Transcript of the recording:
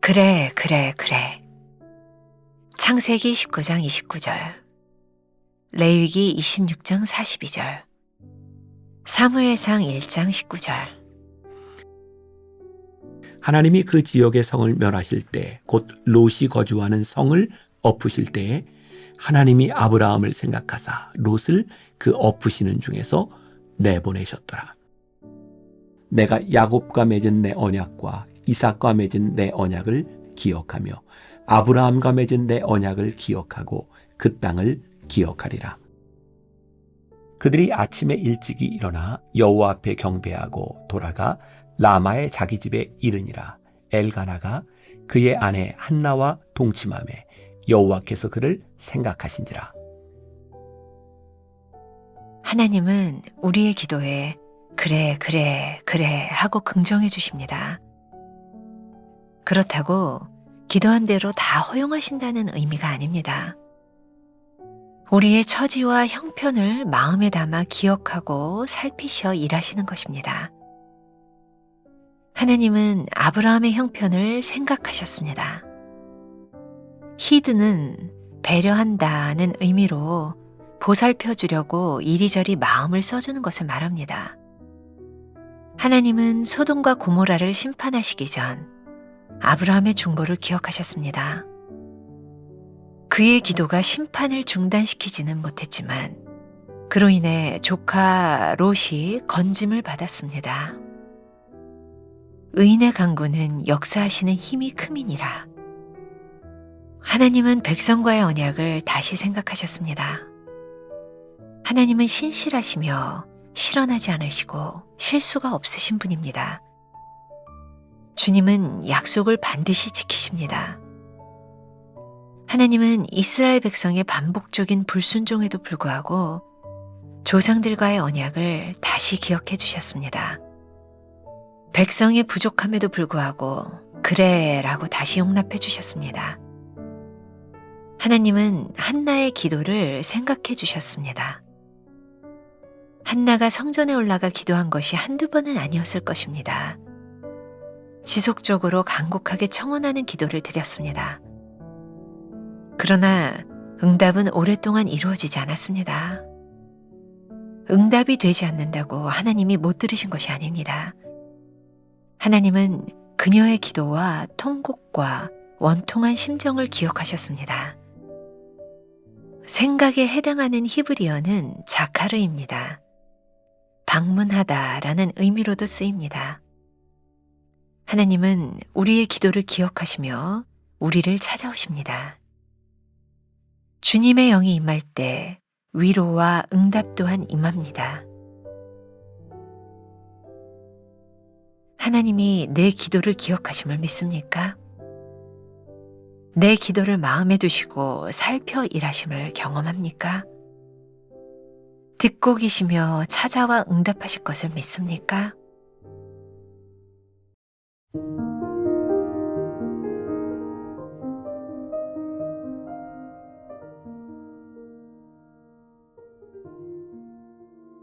그래, 그래, 그래. 창세기 19장 29절, 레위기 26장 42절, 사무엘상 1장 19절. 하나님이 그 지역의 성을 멸하실 때, 곧 롯이 거주하는 성을 엎으실 때에 하나님이 아브라함을 생각하사 롯을 그 엎으시는 중에서 내보내셨더라. 내가 야곱과 맺은 내 언약과 이삭과 맺은 내 언약을 기억하며 아브라함과 맺은 내 언약을 기억하고 그 땅을 기억하리라. 그들이 아침에 일찍이 일어나 여호와 앞에 경배하고 돌아가 라마의 자기 집에 이르니라. 엘가나가 그의 아내 한나와 동침함에 여호와께서 그를 생각하신지라. 하나님은 우리의 기도에 그래, 그래, 그래 하고 긍정해 주십니다. 그렇다고 기도한 대로 다 허용하신다는 의미가 아닙니다. 우리의 처지와 형편을 마음에 담아 기억하고 살피셔 일하시는 것입니다. 하나님은 아브라함의 형편을 생각하셨습니다. 히드는 배려한다는 의미로 보살펴 주려고 이리저리 마음을 써주는 것을 말합니다. 하나님은 소돔과 고모라를 심판하시기 전 아브라함의 중보를 기억하셨습니다. 그의 기도가 심판을 중단시키지는 못했지만 그로 인해 조카 롯이 건짐을 받았습니다. 의인의 강구는 역사하시는 힘이 크민이라. 하나님은 백성과의 언약을 다시 생각하셨습니다. 하나님은 신실하시며 실현하지 않으시고 실수가 없으신 분입니다. 주님은 약속을 반드시 지키십니다. 하나님은 이스라엘 백성의 반복적인 불순종에도 불구하고 조상들과의 언약을 다시 기억해 주셨습니다. 백성의 부족함에도 불구하고 그래 라고 다시 용납해 주셨습니다. 하나님은 한나의 기도를 생각해 주셨습니다. 한나가 성전에 올라가 기도한 것이 한두 번은 아니었을 것입니다. 지속적으로 간곡하게 청원하는 기도를 드렸습니다. 그러나 응답은 오랫동안 이루어지지 않았습니다. 응답이 되지 않는다고 하나님이 못 들으신 것이 아닙니다. 하나님은 그녀의 기도와 통곡과 원통한 심정을 기억하셨습니다. 생각에 해당하는 히브리어는 자카르입니다. 방문하다 라는 의미로도 쓰입니다. 하나님은 우리의 기도를 기억하시며 우리를 찾아오십니다. 주님의 영이 임할 때 위로와 응답 또한 임합니다. 하나님이 내 기도를 기억하심을 믿습니까? 내 기도를 마음에 두시고 살펴 일하심을 경험합니까? 듣고 계시며 찾아와 응답하실 것을 믿습니까?